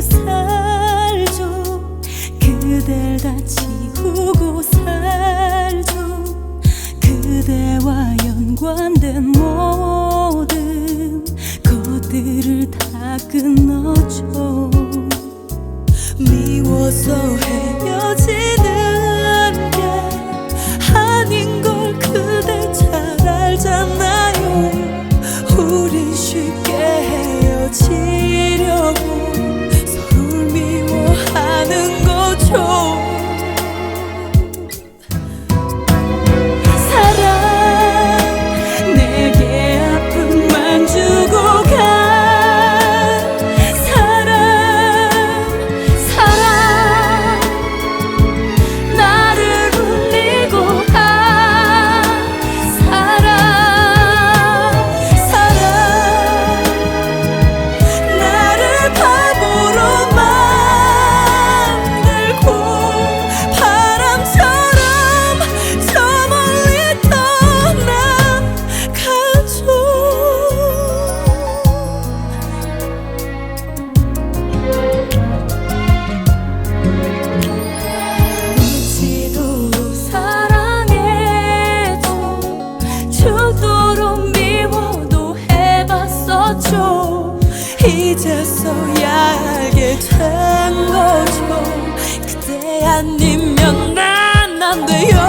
살죠. 그댈 다 지우고 살죠. 그대와 연관된 모든 것들을 다 끊어줘. 미워서 해. 아니면 난 안 돼요.